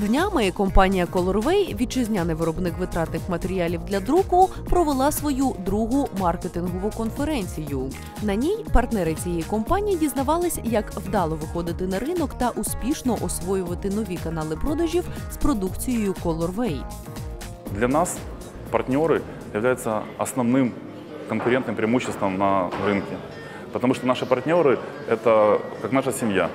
Днями компанія Colorway, вітчизняний виробник витратних матеріалів для друку, провела свою другу маркетингову конференцію. На ній партнери цієї компанії дізнавались, як вдало виходити на ринок та успішно освоювати нові канали продажів з продукцією Colorway. Для нас партнеры являются основным конкурентным преимуществом на рынке. Потому что наши партнеры – это как наша семья.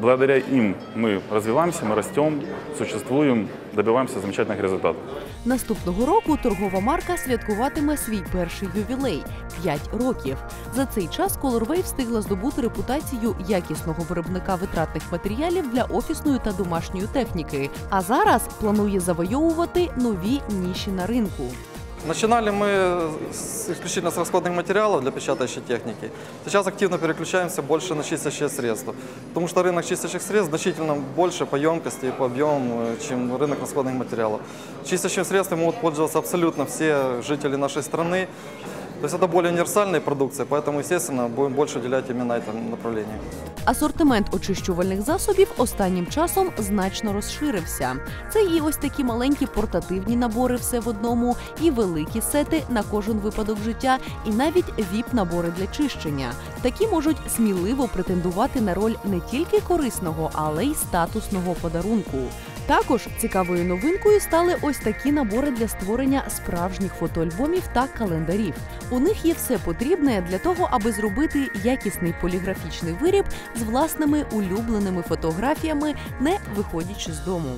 Благодаря им мы развиваемся, мы растем, существуем, добиваемся замечательных результатов. Наступного року торгова марка святкуватиме свій перший ювілей 5 років. За цей час Colorway встигла здобути репутацію якісного виробника витратних матеріалів для офісної та домашньої техніки. А зараз планує завойовувати нові ніші на ринку. Начинали мы с, исключительно с расходных материалов для печатающей техники. Сейчас активно переключаемся больше на чистящие средства. Потому что рынок чистящих средств значительно больше по емкости и по объему, э, чем рынок расходных материалов. Чистящим средством могут пользоваться абсолютно все жители нашей страны. То есть это более универсальная продукция, поэтому, естественно, будем больше уделять именно этому направлению. Асортимент очищувальних засобів останнім часом значно розширився. Це і ось такі маленькі портативні набори все в одному, і великі сети на кожен випадок життя, і навіть віп-набори для чищення. Такі можуть сміливо претендувати на роль не тільки корисного, але й статусного подарунку. Також цікавою новинкою стали ось такі набори для створення справжніх фотоальбомів та календарів. У них є все потрібне для того, аби зробити якісний поліграфічний виріб з власними улюбленими фотографіями, не виходячи з дому.